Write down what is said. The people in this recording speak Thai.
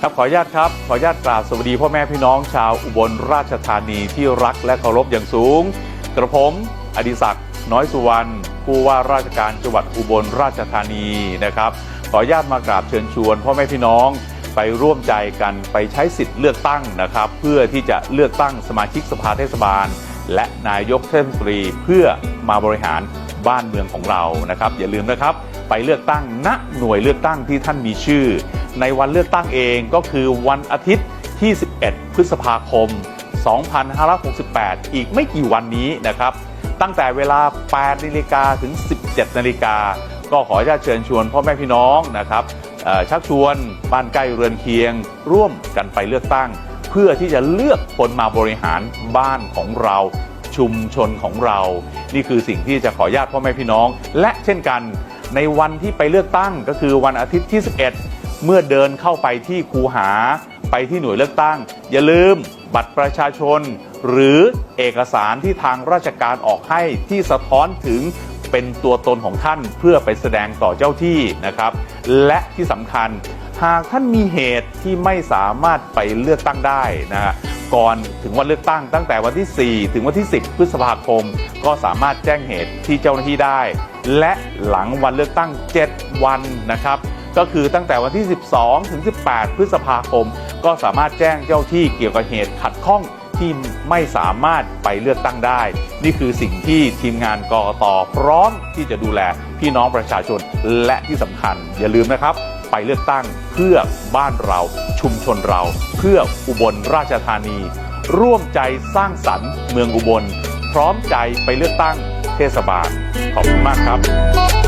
ครับขออนุญาตครับ ขออนุญาตกราบสวัสดีพ่อแม่พี่น้องชาวอุบลราชธานีที่รักและเคารพอย่างสูง กระผมอดิศักดิ์น้อยสุวรรณผู้ว่าราชการจังหวัดอุบลราชธานีนะครับ ขออนุญาตมากราบเชิญชวน พ่อแม่พี่น้องไปร่วมใจกันไปใช้สิทธิ์เลือกตั้งนะครับ เพื่อที่จะเลือกตั้งสมาชิกสภาเทศบาล และนายกเทศมนตรีเพื่อมาบริหาร บ้านเมืองของเรานะครับ อย่าลืมนะครับ ไปเลือกตั้งณหน่วยเลือกตั้งที่ท่านมีชื่อ ในวันเลือกตั้งเองก็คือวันอาทิตย์ที่ 11 พฤษภาคม 2568 อีกไม่กี่วันนี้นะครับ ตั้งแต่เวลา 8นาฬิกาถึง 17นาฬิกาก็ขออนุญาตเชิญชวนพ่อแม่พี่น้องนะครับชักชวนบ้านใกล้เรือนเคียง ร่วมกันไปเลือกตั้ง เพื่อที่จะเลือกคนมาบริหารบ้านของเรา ชุมชนของเรา นี่คือสิ่งที่จะขอญาตพ่อแม่พี่น้อง และเช่นกัน ในวันที่ไปเลือกตั้งก็คือวันอาทิตย์ที่ 11 เมื่อเดินเข้าไปที่คูหาไปที่หน่วยเลือกตั้ง อย่าลืมบัตรประชาชน หรือเอกสารที่ทางราชการออกให้ที่สะท้อนถึงเป็นตัวตนของท่านเพื่อไปแสดงต่อเจ้าที่นะครับ และที่สำคัญ หากท่านมีเหตุที่ไม่สามารถไปเลือกตั้งได้นะฮะก่อนถึงวันเลือกตั้งตั้งแต่วันที่ 4 ถึงวันที่ 10 พฤษภาคม ก็สามารถแจ้งเหตุที่เจ้าหน้าที่ได้ และหลังวันเลือกตั้ง 7 วันนะครับก็คือตั้งแต่วันที่ 12 ถึง 18 พฤษภาคม ก็สามารถแจ้งเจ้าที่เกี่ยวกับเหตุขัดข้องที่ไม่สามารถไปเลือกตั้งได้ นี่คือสิ่งที่ทีมงานกรตพร้อมที่จะดูแลพี่น้องประชาชนและที่สำคัญอย่าลืมนะครับ ไปเลือกตั้ง พื่อบ้านเราชุมชนเรา เพื่ออุบลราชธานี ร่วมใจสร้างสรรค์เมืองอุบล พร้อมใจไปเลือกตั้งเทศบาล ขอบคุณมากครับ